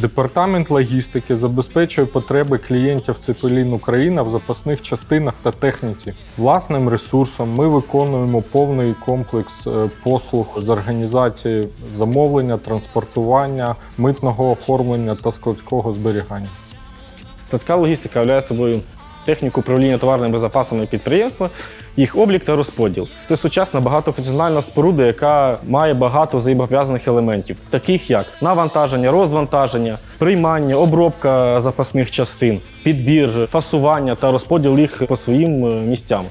Департамент логістики забезпечує потреби клієнтів Цепелін Україна в запасних частинах та техніці. Власним ресурсом ми виконуємо повний комплекс е, послуг з організації замовлення, транспортування, митного оформлення та складського зберігання. Складська логістика являє собою техніку управління товарними запасами підприємства, їх облік та розподіл. Це сучасна багатофункціональна споруда, яка має багато взаємопов'язаних елементів, таких як навантаження, розвантаження, приймання, обробка запасних частин, підбір, фасування та розподіл їх по своїм е, місцям.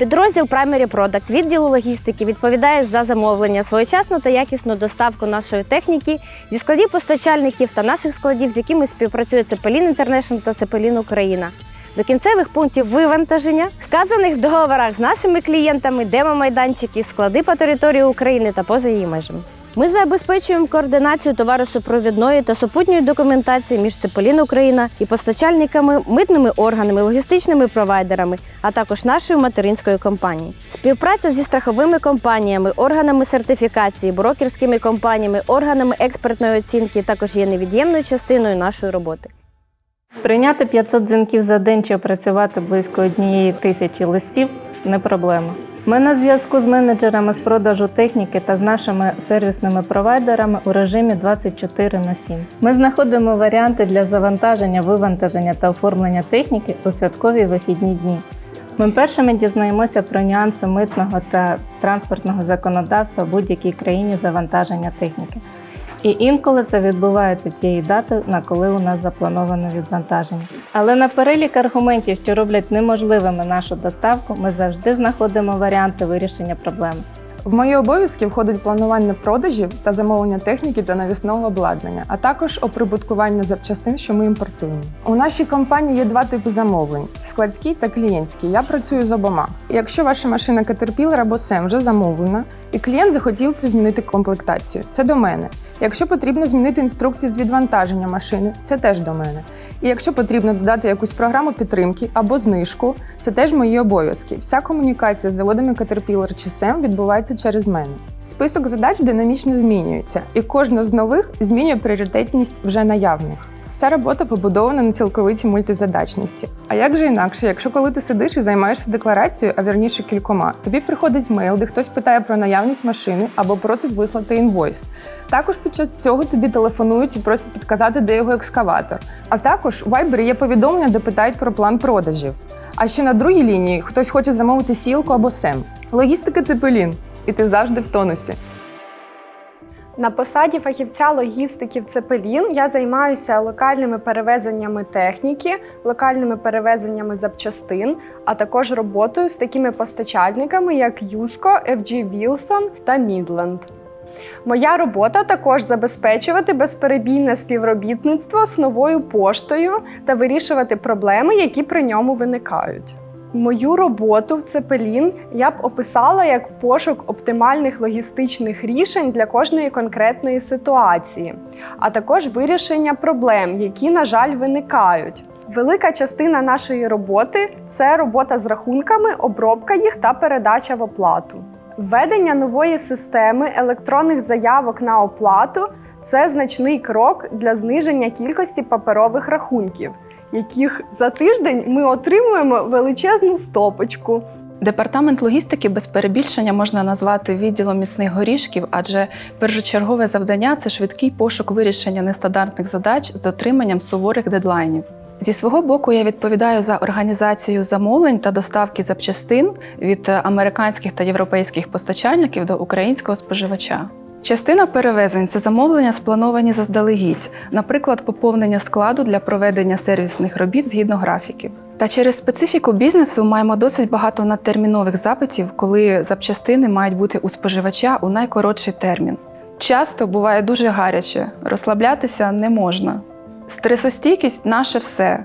Підрозділ Primary Product відділу логістики відповідає за замовлення, своєчасну та якісну доставку нашої техніки зі складів постачальників та наших складів, з якими співпрацює Цепелін Інтернешнл та Цепелін Україна. До кінцевих пунктів вивантаження, вказаних в договорах з нашими клієнтами, демомайданчики, склади по території України та поза її межами. Ми забезпечуємо координацію товаросупровідної та супутньої документації між Цепелін Україна і постачальниками, митними органами, логістичними провайдерами, а також нашою материнською компанією. Співпраця зі страховими компаніями, органами сертифікації, брокерськими компаніями, органами експертної оцінки також є невід'ємною частиною нашої роботи. Прийняти 500 дзвінків за день чи опрацювати близько однієї тисячі листів не проблема. Ми на зв'язку з менеджерами з продажу техніки та з нашими сервісними провайдерами у режимі 24 на 7. Ми знаходимо варіанти для завантаження, вивантаження та оформлення техніки у святкові вихідні дні. Ми першими дізнаємося про нюанси митного та транспортного законодавства в будь-якій країні завантаження техніки. І інколи це відбувається тієї дати, на коли у нас заплановано відвантаження. Але на перелік аргументів, що роблять неможливими нашу доставку, ми завжди знаходимо варіанти вирішення проблеми. В мої обов'язки входить планування продажів та замовлення техніки та навісного обладнання, а також оприбуткування запчастин, що ми імпортуємо. У нашій компанії є два типи замовлень: складський та клієнтський. Я працюю з обома. Якщо ваша машина Caterpillar або SEM вже замовлена, і клієнт захотів змінити комплектацію, це до мене. Якщо потрібно змінити інструкції з відвантаження машини, це теж до мене. І якщо потрібно додати якусь програму підтримки або знижку, це теж мої обов'язки. Вся комунікація з заводами Caterpillar чи SEM відбувається через мене. Список задач динамічно змінюється, і кожна з нових змінює пріоритетність вже наявних. Вся робота побудована на цілковитій мультизадачності. А як же інакше, якщо коли ти сидиш і займаєшся декларацією, а вірніше кількома, тобі приходить мейл, де хтось питає про наявність машини або просить вислати інвойс. Також під час цього тобі телефонують і просять підказати, де його екскаватор. А також у Viber є повідомлення, де питають про план продажів. А ще на другій лінії хтось хоче замовити сілку або сем. Логістика це пелін, і ти завжди в тонусі. На посаді фахівця логістики в Цепелін я займаюся локальними перевезеннями техніки, локальними перевезеннями запчастин, а також роботою з такими постачальниками, як Юско, FG Wilson та Midland. Моя робота також забезпечувати безперебійне співробітництво з новою поштою та вирішувати проблеми, які при ньому виникають. Мою роботу в Цепелін я б описала як пошук оптимальних логістичних рішень для кожної конкретної ситуації, а також вирішення проблем, які, на жаль, виникають. Велика частина нашої роботи це робота з рахунками, обробка їх та передача в оплату. Введення нової системи електронних заявок на оплату це значний крок для зниження кількості паперових рахунків яких за тиждень ми отримуємо величезну стопочку. Департамент логістики без перебільшення можна назвати відділом міцних горішків, адже першочергове завдання це швидкий пошук вирішення нестандартних задач з дотриманням суворих дедлайнів. Зі свого боку, я відповідаю за організацію замовлень та доставки запчастин від американських та європейських постачальників до українського споживача. Частина перевезень це замовлення, сплановані заздалегідь, наприклад, поповнення складу для проведення сервісних робіт згідно графіків. Та через специфіку бізнесу маємо досить багато надтермінових запитів, коли запчастини мають бути у споживача у найкоротший термін. Часто буває дуже гаряче, розслаблятися не можна. Стресостійкість наше все.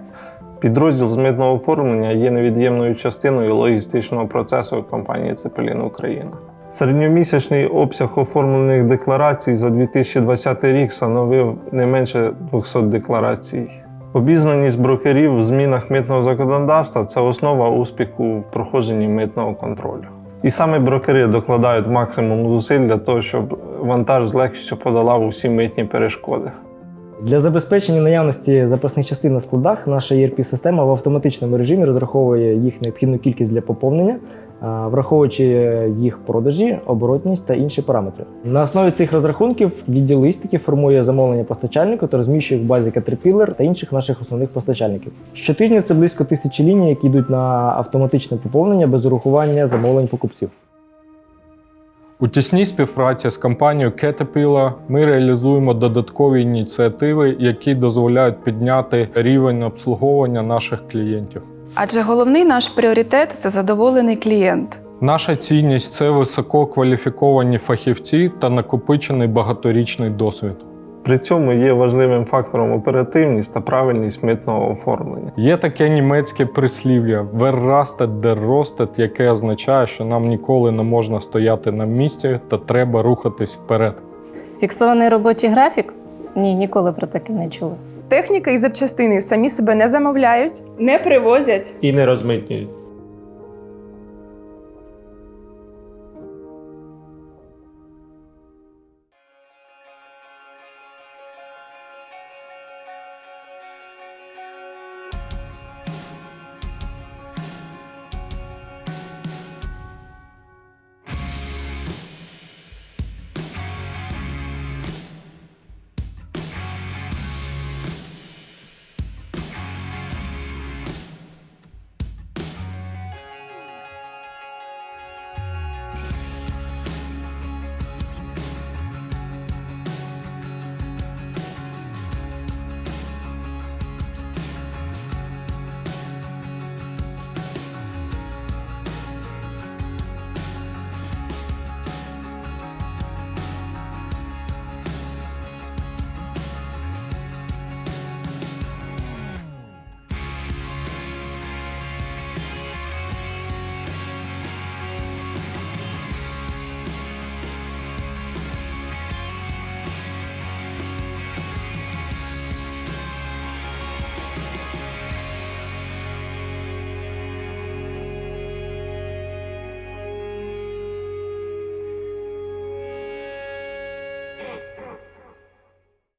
Підрозділ з митного оформлення є невід'ємною частиною логістичного процесу компанії Цепелін Україна. Середньомісячний обсяг оформлених декларацій за 2020 рік становив не менше 200 декларацій. Обізнаність брокерів в змінах митного законодавства це основа успіху в проходженні митного контролю. І саме брокери докладають максимум зусиль для того, щоб вантаж з легкістю подолав усі митні перешкоди. Для забезпечення наявності запасних частин на складах наша ERP-система в автоматичному режимі розраховує їх необхідну кількість для поповнення, враховуючи їх продажі, оборотність та інші параметри. На основі цих розрахунків відділ логістики формує замовлення постачальнику та розміщує в базі Caterpillar та інших наших основних постачальників. Щотижня це близько тисячі ліній, які йдуть на автоматичне поповнення без урахування замовлень покупців. У тісній співпраці з компанією Caterpillar ми реалізуємо додаткові ініціативи, які дозволяють підняти рівень обслуговування наших клієнтів. Адже головний наш пріоритет це задоволений клієнт. Наша цінність це висококваліфіковані фахівці та накопичений багаторічний досвід. При цьому є важливим фактором оперативність та правильність митного оформлення. Є таке німецьке прислів'я «Wer rastet, der rostet», яке означає, що нам ніколи не можна стояти на місці та треба рухатись вперед. Фіксований робочий графік? Ні, ніколи про таке не чули. Техніка і запчастини самі себе не замовляють. Не привозять. і не розмитнюють.